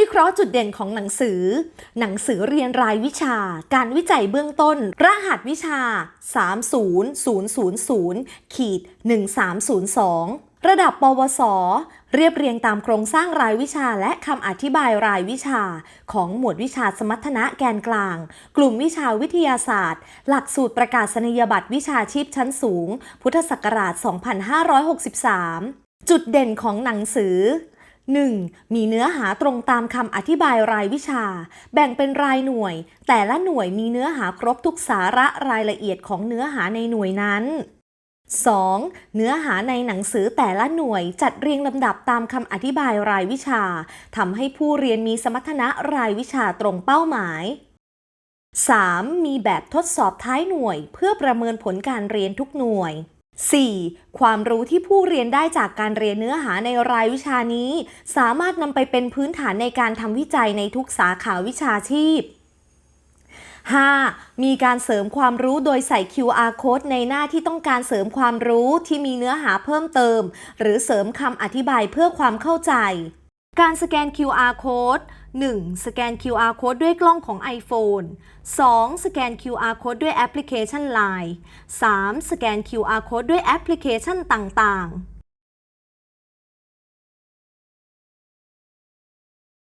วิเคราะห์จุดเด่นของหนังสือ หนังสือเรียนรายวิชา การวิจัยเบื้องต้น รหัสวิชา 30000ขีด1302 ระดับปวส เรียบเรียงตามโครงสร้างรายวิชาและคำอธิบายรายวิชา ของหมวดวิชาสมรรถนะแกนกลาง กลุ่มวิชาวิทยาศาสตร์ หลักสูตรประกาศนียบัตรวิชาชีพชั้นสูง พุทธศักราช 2563จุดเด่นของหนังสือ 1. มีเนื้อหาตรงตามคำอธิบายรายวิชา แบ่งเป็นรายหน่วย แต่ละหน่วยมีเนื้อหาครบทุกสาระรายละเอียดของเนื้อหาในหน่วยนั้น 2. เนื้อหาในหนังสือแต่ละหน่วยจัดเรียงลำดับตามคำอธิบายรายวิชาทำให้ผู้เรียนมีสมรรถนะรายวิชาตรงเป้าหมาย 3. มีแบบทดสอบท้ายหน่วย เพื่อประเมินผลการเรียนทุกหน่วย 4. ความรู้ที่ผู้เรียนได้จากการเรียนเนื้อหาในรายวิชานี้ สามารถนำไปเป็นพื้นฐานในการทำวิจัยในทุกสาขาวิชาชีพ 5. มีการเสริมความรู้โดยใส่ QR code ในหน้าที่ต้องการเสริมความรู้ที่มีเนื้อหาเพิ่มเติม หรือเสริมคำอธิบายเพื่อความเข้าใจ การสแกน QR code 1. สแกน QR code ด้วยกล้องของ iPhone 2. สแกน QR code ด้วยแอปพลิเคชัน Line 3. สแกน QR code ด้วยแอปพลิเคชันต่างๆ